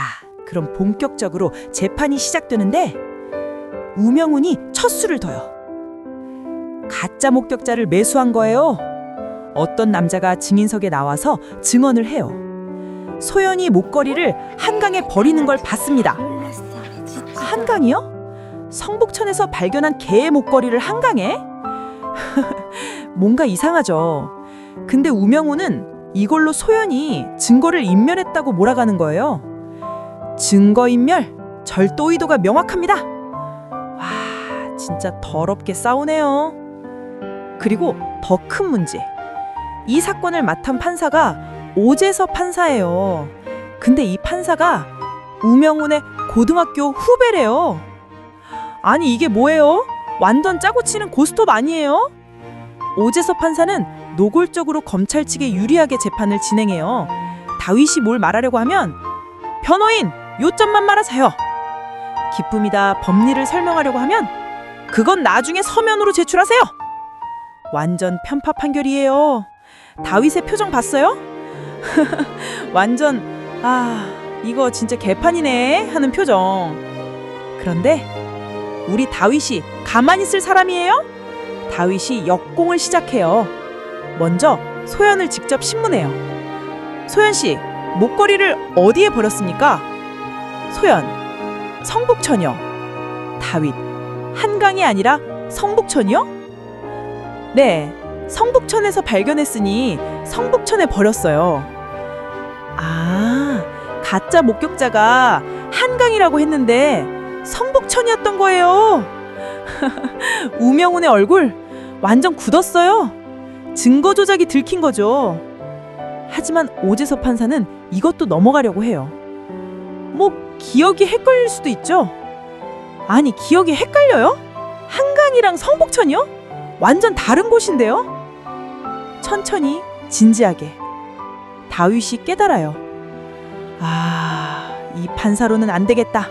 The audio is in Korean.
자, 그럼 본격적으로 재판이 시작되는데 우명훈이 첫 수를 둬요. 가짜 목격자를 매수한 거예요. 어떤 남자가 증인석에 나와서 증언을 해요. 소연이 목걸이를 한강에 버리는 걸 봤습니다. 한강이요? 성북천에서 발견한 개의 목걸이를 한강에? 뭔가 이상하죠. 근데 우명우는 이걸로 소연이 증거를 인멸했다고 몰아가는 거예요. 증거 인멸, 절도 의도가 명확합니다. 와, 진짜 더럽게 싸우네요. 그리고 더 큰 문제. 이 사건을 맡은 판사가 오재서 판사예요. 근데 이 판사가 우명훈의 고등학교 후배래요. 아니 이게 뭐예요? 완전 짜고 치는 고스톱 아니에요? 오재서 판사는 노골적으로 검찰 측에 유리하게 재판을 진행해요. 다윗이 뭘 말하려고 하면 변호인 요점만 말하세요. 기쁨이다 법리를 설명하려고 하면 그건 나중에 서면으로 제출하세요. 완전 편파 판결이에요. 다윗의 표정 봤어요? 완전 아 이거 진짜 개판이네 하는 표정. 그런데 우리 다윗이 가만히 있을 사람이에요? 다윗이 역공을 시작해요. 먼저 소연을 직접 신문해요. 소연 씨, 목걸이를 어디에 버렸습니까? 소연, 성북천이요. 다윗, 한강이 아니라 성북천이요? 네, 성북천에서 발견했으니 성북천에 버렸어요. 아, 가짜 목격자가 한강이라고 했는데 성북천이었던 거예요. 우명훈의 얼굴 완전 굳었어요. 증거 조작이 들킨 거죠. 하지만 오재서 판사는 이것도 넘어가려고 해요. 뭐 기억이 헷갈릴 수도 있죠. 아니 기억이 헷갈려요? 한강이랑 성북천이요? 완전 다른 곳인데요? 천천히 진지하게 다윗이 깨달아요. 아, 이 판사로는 안 되겠다.